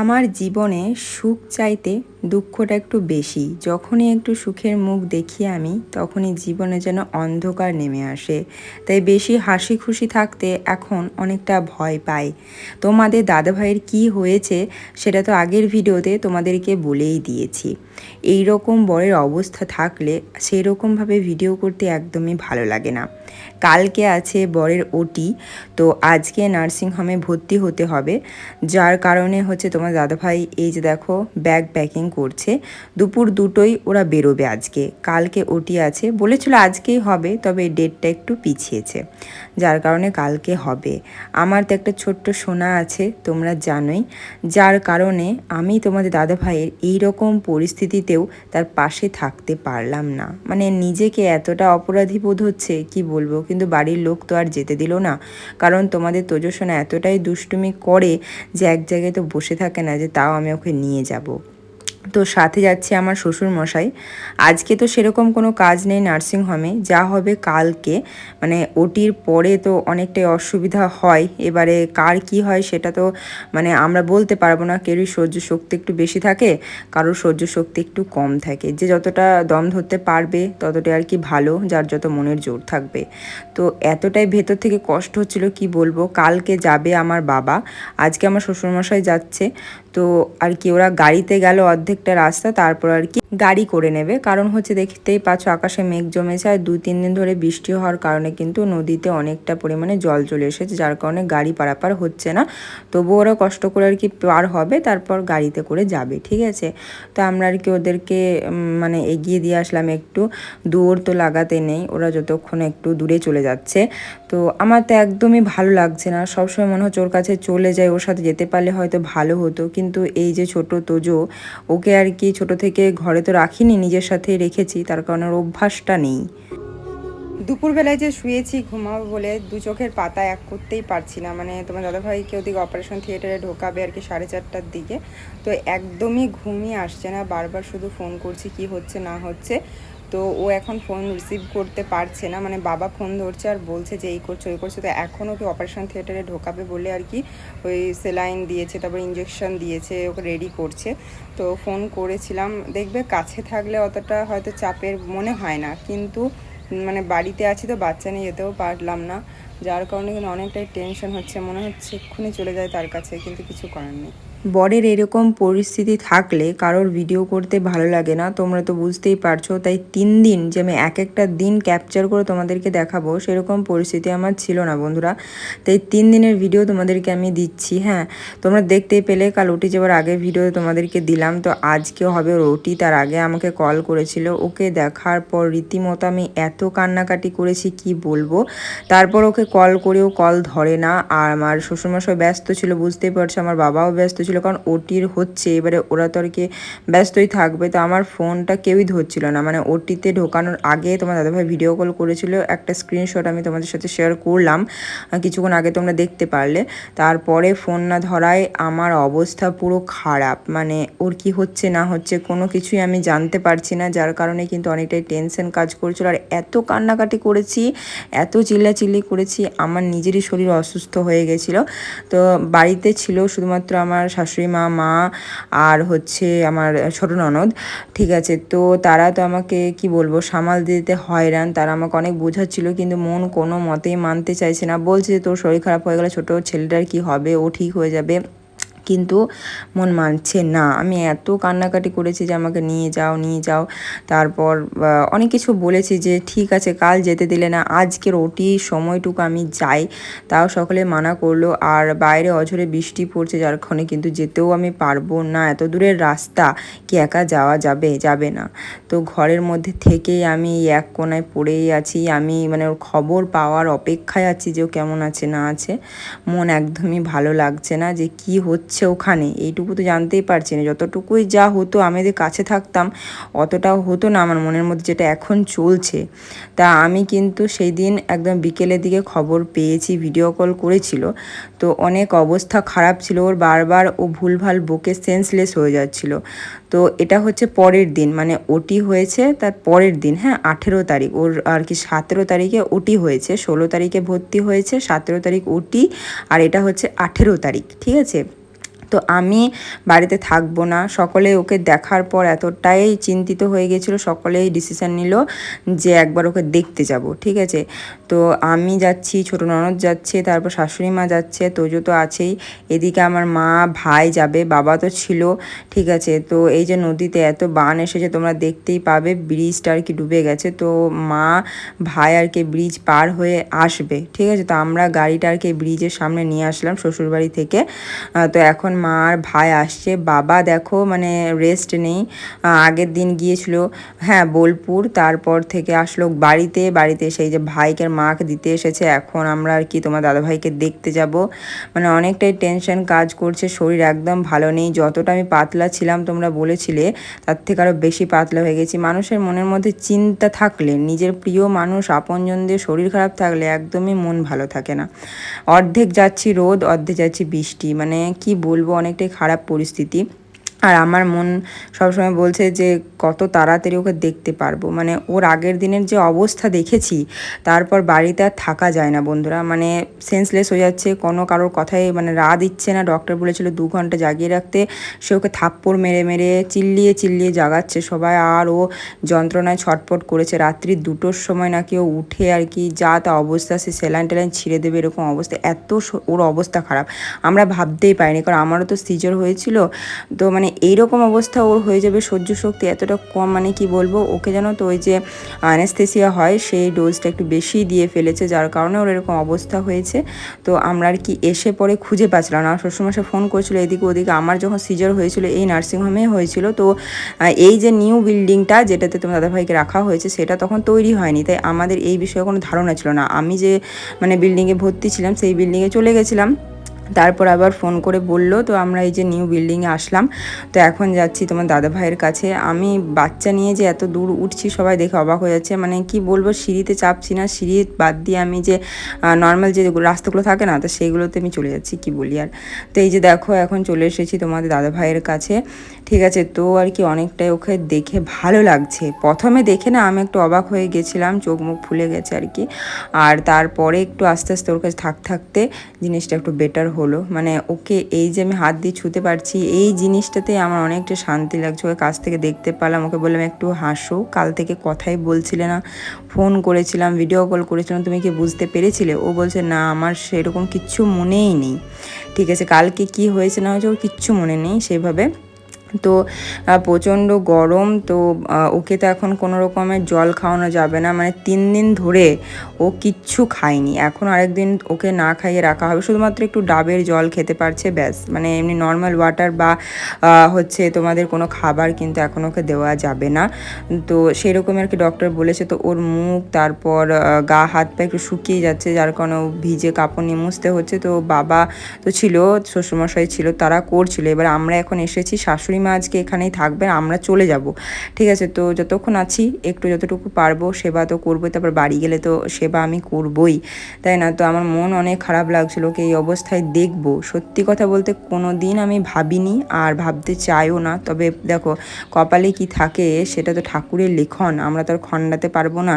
আমার জীবনে সুখ চাইতে দুঃখটা একটু বেশি। যখনই একটু সুখের মুখ দেখি আমি, তখনই জীবনে যেন অন্ধকার নেমে আসে। তাই বেশি হাসি খুশি থাকতে এখন অনেকটা ভয় পাই। তোমাদের দাদাভাইয়ের কি হয়েছে সেটা তো আগের ভিডিওতে তোমাদেরকে বলেই দিয়েছি। এই রকম বরের অবস্থা থাকলে সেই রকমভাবে ভিডিও করতে একদমই ভালো লাগে না। কালকে আছে বরের ওটি, তো আজকে নার্সিংহোমে ভর্তি হতে হবে। যার কারণে হচ্ছে তোমার দাদাভাই, এই যে দেখো, ব্যাগ প্যাকিং করছে। দুপুর দুটোই ওরা বেরোবে আজকে। কালকে ওটি আছে। বলেছিল আজকেই হবে, তবে ডেটটা একটু পিছিয়েছে। যার কারণে কালকে হবে। আমার তো একটা ছোট্ট সোনা আছে, তোমরা জানোই। যার কারণে আমি তোমাদের দাদাভাইয়ের এই রকম পরিস্থিতিতেও তার পাশে থাকতে পারলাম না। মানে নিজেকে এতটা অপরাধী বোধ হচ্ছে, কি বলব? কিন্তু বাড়ির লোক তো আর যেতে দিল না। কারণ তোমাদের তোজসোনা এতটাই দুষ্টুমি করে যে এক জায়গায় তো বসে থাকে না যে তাও আমি ওকে নিয়ে যাব। তো সাথে যাচ্ছে আমার শ্বশুর মশাই আজকে তো সেরকম কোনো কাজ নেই নার্সিংহোমে, যা হবে কালকে। মানে ওটির পরে তো অনেকটাই অসুবিধা হয়। এবারে কার কি হয় সেটা তো মানে আমরা বলতে পারব না। কেউই সহ্য শক্তি একটু বেশি থাকে, কারোর সহ্য শক্তি একটু কম থাকে। যে যতটা দম ধরতে পারবে, ততটাই আর কি ভালো, যার যত মনের জোর থাকবে। তো এতটাই ভেতর থেকে কষ্ট হচ্ছিল, কি বলব? কালকে যাবে আমার বাবা। আজকে আমার শ্বশুরমশাই যাচ্ছে। তো আর কি ওরা গাড়িতে গেল অর্ধেকটা রাস্তা তারপর আর কি গাড়ি করে নেবে। কারণ হচ্ছে দেখতেই পাচ্ছ আকাশে মেঘ জমেছে আর দুই তিন দিন ধরে বৃষ্টি হওয়ার কারণে কিন্তু নদীতে অনেকটা পরিমাণে জল চলে এসেছে, যার কারণে গাড়ি পারাপার হচ্ছে না। তবু ওরা কষ্ট করে আর কি পার হবে, তারপর গাড়িতে করে যাবে, ঠিক আছে? তো আমরা আর কি ওদেরকে মানে এগিয়ে দিয়ে আসলাম একটু। দূর তো লাগাতে নেই, ওরা যতক্ষণ একটু দূরে চলে যাচ্ছে। তো আমার তো একদমই ভালো লাগছে না। সবসময় মনে হচ্ছে ওর কাছে চলে যায় ওর সাথে যেতে পারলে হয়তো ভালো হতো। কিন্তু এই যে ছোট তোজো, ওকে আর কি ছোট থেকে ঘরে তো রাখিনি, নিজের সাথে রেখেছি, তার কারণে ওর অভ্যাসটা নেই। দুপুরবেলায় যে শুয়েছি, ঘুমাবো বলে দু চোখের পাতা এক করতেই পারছি না। মানে তোমার দাদাভাইকে দিকে অপারেশন থিয়েটারে ঢোকাবে আর কি সাড়ে চারটার দিকে। তো একদমই ঘুমিয়ে আসছে না। বারবার শুধু ফোন করছি, কি হচ্ছে, না হচ্ছে। তো ও এখন ফোন রিসিভ করতে পারছে না। মানে বাবা ফোন ধরছে আর বলছে যে, এই করছে, ওই করছে। তো এখন ওকে অপারেশন থিয়েটারে ঢোকাবে বলে আর কি ওই সেলাইন দিয়েছে, তারপর ইঞ্জেকশন দিয়েছে, ওকে রেডি করছে। তো ফোন করেছিলাম। দেখবে কাছে থাকলে অতটা হয়তো চাপের মনে হয় না। কিন্তু মানে বাড়িতে আছি তো, বাচ্চা নিয়ে যেতেও পারলাম না। যার কারণে কিন্তু অনেকটাই টেনশন হচ্ছে। মনে হচ্ছে এক্ষুনি চলে যায় তার কাছে, কিন্তু কিছু করার নেই। বরের এরকম পরিস্থিতি থাকলে কারোর ভিডিও করতে ভালো লাগে না, তোমরা তো বুঝতেই পারছ। তাই তিন দিন যে আমি এক একটা দিন ক্যাপচার করে তোমাদেরকে দেখাবো, সেরকম পরিস্থিতি আমার ছিল না বন্ধুরা। তাই তিন দিনের ভিডিও তোমাদেরকে আমি দিচ্ছি হ্যাঁ। তোমরা দেখতেই পেলে, কাল ওটি যাওয়ার আগে ভিডিও তোমাদেরকে দিলাম। তো আজকে হবে রুটি, তার আগে আমাকে কল করেছিল। ওকে দেখার পর রীতিমতো আমি এত কান্নাকাটি করেছি, কি বলব? তারপর ওকে কল করেও কল ধরে না। আর আমার শ্বশুরমশাই ব্যস্ত ছিল, বুঝতেই পারছ। আমার বাবাও ব্যস্ত ছিল কারণ ওটির হচ্ছে, এবারে ওরা তো আর কি ব্যস্তই থাকবে, তো আমার ফোনটা কেউই ধরছিল না। মানে ওটিতে ঢোকানোর আগে তোমার দাদাভাই ভিডিও কল করেছিল, একটা স্ক্রিনশট আমি তোমাদের সাথে শেয়ার করলাম কিছুক্ষণ আগে তোমরা দেখতে পারলে। তারপরে ফোন না ধরায় আমার অবস্থা পুরো খারাপ। মানে ওর কি হচ্ছে না হচ্ছে কোনো কিছুই আমি জানতে পারছি না, যার কারণে কিন্তু অনেকটাই টেনশন কাজ করছিল। আর এত কান্নাকাটি করেছি, এত চিল্লাচিল্লি করেছি, আমার নিজেরই শরীর অসুস্থ হয়ে গেছিল। তো বাড়িতে ছিল শুধুমাত্র আমার শাশুড়ি মা মা আর হচ্ছে আমার ছোট ননদ, ঠিক আছে? তো তারা তো আমাকে কি বলব, সামাল দিতে হয়রান। তারা আমাকে অনেক বোঝাচ্ছিল, কিন্তু মন কোনো মতেই মানতে চাইছে না। বলছে তোর শরীর খারাপ হয়ে গেলে ছোটো ছেলেটার কি হবে? ও ঠিক হয়ে যাবে। কিন্তু মন মানছে না। আমি এত কান্নাকাটি করেছি যে আমাকে নিয়ে যাও নিয়ে যাও। তারপর অনেক কিছু বলেছি যে, ঠিক আছে, কাল যেতে দিলে না, আজকের ওটি সময়টুকু আমি যাই। তাও সকলে মানা করল। আর বাইরে অঝরে বৃষ্টি পড়ছে, যার ক্ষণে কিন্তু যেতেও আমি পারব না। এত দূরের রাস্তা, কি একা যাওয়া যাবে যাবে না। তো ঘরের মধ্যে থেকেই আমি এক কোনায় পড়েই আছি। আমি মানে ওর খবর পাওয়ার অপেক্ষায় আছি যে, ও কেমন আছে, না আছে। মন একদমই ভালো লাগছে না যে, কি হচ্ছে? হচ্ছে ওখানে, এইটুকু তো জানতেই পারছি না। যতটুকুই যা হতো, আমি যে কাছে থাকতাম, অতটাও হতো না আমার মনের মধ্যে যেটা এখন চলছে। তা আমি কিন্তু সেই দিন একদম বিকেলের দিকে খবর পেয়েছি ভিডিও কল করেছিল। তো অনেক অবস্থা খারাপ ছিল, ওর বারবার ও ভুলভাল বকে সেন্সলেস হয়ে যাচ্ছিল। তো এটা হচ্ছে পরের দিন মানে ওটি হয়েছে তার পরের দিন হ্যাঁ আঠেরো তারিখ। ওর আর কি সতেরো তারিখে ওটি হয়েছে, ষোলো তারিখে ভর্তি হয়েছে, সতেরো তারিখ ওটি, আর এটা হচ্ছে আঠেরো তারিখ, ঠিক আছে? তো আমি বাড়িতে থাকব না। সকলে ওকে দেখার পর এতটাই চিন্তিত হয়ে গেছিল, সকলেই ডিসিশান নিল যে একবার ওকে দেখতে যাব, ঠিক আছে? তো আমি যাচ্ছি, ছোটো ননদ যাচ্ছে, তারপর শাশুড়ি মা যাচ্ছে, তোজো তো আছেই। এদিকে আমার মা, ভাই যাবে, বাবা তো ছিল, ঠিক আছে? তো এই যে নদীতে এত বান এসেছে, তোমরা দেখতেই পাবে ব্রিজটা আর কি ডুবে গেছে। তো মা, ভাই আর কি ব্রিজ পার হয়ে আসবে, ঠিক আছে? তো আমরা গাড়িটা আর কি ব্রিজের সামনে নিয়ে আসলাম শ্বশুরবাড়ি থেকে। তো এখন মা আর ভাই আসছে। বাবা দেখো মানে রেস্ট নেই। আগের দিন গিয়েছিল হ্যাঁ বোলপুর। তারপর থেকে আসলো বাড়িতে। বাড়িতে সেই যে ভাইকে মাকে দিতে এসেছে। এখন আমরা আর কি তোমার দাদাভাইকে দেখতে যাব। মানে অনেকটাই টেনশন কাজ করছে। শরীর একদম ভালো নেই। যতটা আমি পাতলা ছিলাম, তোমরা বলেছিলে, তার থেকে আরও বেশি পাতলা হয়ে গেছি। মানুষের মনের মধ্যে চিন্তা থাকলে, নিজের প্রিয় মানুষ, আপনজনদের শরীর খারাপ থাকলে একদমই মন ভালো থাকে না। অর্ধেক যাচ্ছি রোদ, অর্ধেক যাচ্ছি বৃষ্টি। মানে কি বলব অনেকটাই খারাপ পরিস্থিতি। আর আমার মন সবসময় বলছে যে কত তাড়াতাড়ি ওকে দেখতে পারব। মানে ওর আগের দিনের যে অবস্থা দেখেছি, তারপর বাড়িতে আর থাকা যায় না বন্ধুরা। মানে সেন্সলেস হয়ে যাচ্ছে, কোনো কারোর কথাই মানে রা দিচ্ছে না। ডক্টর বলেছিল দু ঘণ্টা জাগিয়ে রাখতে। সে ওকে থাপ্পড় মেরে মেরে চিল্লিয়ে চিল্লিয়ে জাগাচ্ছে সবাই। আর ও যন্ত্রণায় ছটপট করেছে। রাত্রি দুটোর সময় নাকি ও উঠে আর কি যা তা অবস্থা, সে স্যালাইন টেলাইন ছিঁড়ে দেবে এরকম অবস্থা। এত ওর অবস্থা খারাপ। আমরা ভাবতেই পারিনি। কারণ আমারও তো সিজার হয়েছিল। তো মানে মানে এইরকম অবস্থা ওর হয়ে যাবে, সহ্য শক্তি এতটা কম মানে কি বলব, ওকে যেন তো ওই যে অ্যানেস্থেসিয়া হয়, সেই ডোজটা একটু বেশি দিয়ে ফেলেছে, যার কারণে ওর এরকম অবস্থা হয়েছে। তো আমরা আর কি এসে পরে খুঁজে পাচ্ছিলাম না শ্বশুরমশাই ফোন করেছিল এদিকে ওদিকে, আমার যখন সিজার হয়েছিল, এই নার্সিংহোমে হয়েছিল, তো এই যে নিউ বিল্ডিংটা যেটাতে তোমার দাদাভাইকে রাখা হয়েছে, সেটা তখন তৈরি হয়নি, তাই আমাদের এই বিষয়ে কোনো ধারণা ছিল না। আমি যে মানে বিল্ডিংয়ে ভর্তি ছিলাম, সেই বিল্ডিংয়ে চলে গেছিলাম। তারপর আবার ফোন করে বলল, তো আমরা এই যে নিউ বিল্ডিংয়ে আসলাম, তো এখন যাচ্ছি তোমার দাদা ভাইয়ের কাছে। আমি বাচ্চা নিয়ে যে এত দূর উঠছি সবাই দেখে অবাক হয়ে যাচ্ছে। মানে কি বলব, সিঁড়িতে চাপছি না, সিঁড়ি বাদ দিয়ে আমি যে নর্মাল যে রাস্তাগুলো থাকে না, তো সেইগুলোতে আমি চলে যাচ্ছি, কি বলি আর। তো এই যে দেখো, এখন চলে এসেছি তোমাদের দাদা ভাইয়ের কাছে। ঠিক আছে, তো আর কি অনেকটাই ওকে দেখে ভালো লাগছে। প্রথমে দেখে না আমি একটু অবাক হয়ে গেছিলাম, চোখ মুখ ফুলে গেছে আর কি। আর তারপরে একটু আস্তে আস্তে ওর কাছে থাক থাকতে জিনিসটা একটু বেটার হলো। মানে ওকে এই যে আমি হাত দিয়ে ছুতে পারছি, এই জিনিসটাতে আমার অনেকটা শান্তি লাগছে। ওকে কাছ থেকে দেখতে পেলাম, ওকে বললাম, একটু হাসো। কাল থেকে কথাই বলছিলে না। ফোন করেছিলাম ভিডিও কল করেছিলাম, তুমি কি বুঝতে পেরেছিলে? ও বলছে, না, আমার সেরকম কিচ্ছু মনেই নেই। ঠিক আছে, কালকে কি হয়েছে না হয়েছে, ওর কিচ্ছু মনে নেই সেভাবে। তো প্রচণ্ড গরম, তো ওকে তো এখন কোনো রকমের জল খাওয়ানো যাবে না। মানে তিন দিন ধরে ও কিচ্ছু খায়নি। এখন আরেকদিন ওকে না খাইয়ে রাখা হবে। শুধুমাত্র একটু ডাবের জল খেতে পারছে, ব্যাস। মানে এমনি নর্মাল ওয়াটার বা হচ্ছে তোমাদের কোনো খাবার কিন্তু এখন ওকে দেওয়া যাবে না। তো সেই সেরকম আর কি ডক্টর বলেছে। তো ওর মুখ, তারপর গা, হাত পা একটু শুকিয়ে যাচ্ছে, যার কারণে ও ভিজে কাপড় নিয়ে মুছতে হচ্ছে। তো বাবা তো ছিল, শ্বশুরমশাই ছিল, তারা করছিল। এবার আমরা এখন এসেছি শাশুড়ি মা আজকে এখানেই থাকবেন আমরা চলে যাব। ঠিক আছে, তো যতক্ষণ আছি, একটু যতটুকু পারব সেবা তো করবোই, তারপর বাড়ি গেলে তো সেবা আমি করবই, তাই না? তো আমার মন অনেক খারাপ লাগছিল কি এই অবস্থায় দেখব। সত্যি কথা বলতে কোনো দিন আমি ভাবিনি আর ভাবতে চাইও না, তবে দেখো, কপালে কি থাকে সেটা তো ঠাকুরের লেখন, আমরা তো আর খণ্ডাতে পারব না।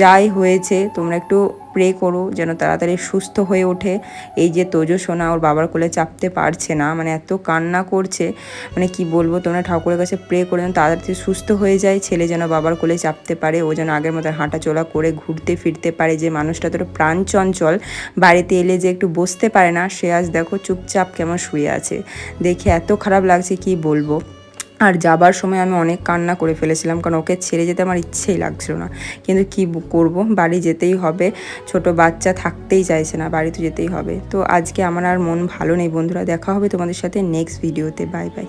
যাই হয়েছে, তোমরা একটু প্রে করো যেন তাড়াতাড়ি সুস্থ হয়ে ওঠে। এই যে তোজো সোনা ওর বাবার কোলে চাপতে পারছে না মানে এত কান্না করছে। মানে কি বলব, তোমরা ঠাকুরের কাছে প্রে করে যেন তাড়াতাড়ি সুস্থ হয়ে যায়, ছেলে যেন বাবার কোলে চাপতে পারে, ও যেন আগের মতো হাঁটাচলা করে ঘুরতে ফিরতে পারে, যে মানুষটা তোর প্রাণ চঞ্চল, বাড়িতে এলে যে একটু বসতে পারে না, সে আজ দেখো চুপচাপ কেমন শুয়ে আছে। দেখে এত খারাপ লাগছে, কি বলব? আর যাবার সময় আমি অনেক কান্না করে ফেলেছিলাম, কারণ ওকে ছেড়ে যেতে আমার ইচ্ছেই লাগছিল না। কিন্তু কি করব? বাড়ি যেতেই হবে। ছোট বাচ্চা থাকতেই চাইছে না, বাড়ি তো যেতেই হবে। তো আজকে আমার আর মন ভালো নেই বন্ধুরা, দেখা হবে তোমাদের সাথে নেক্সট ভিডিওতে বাই বাই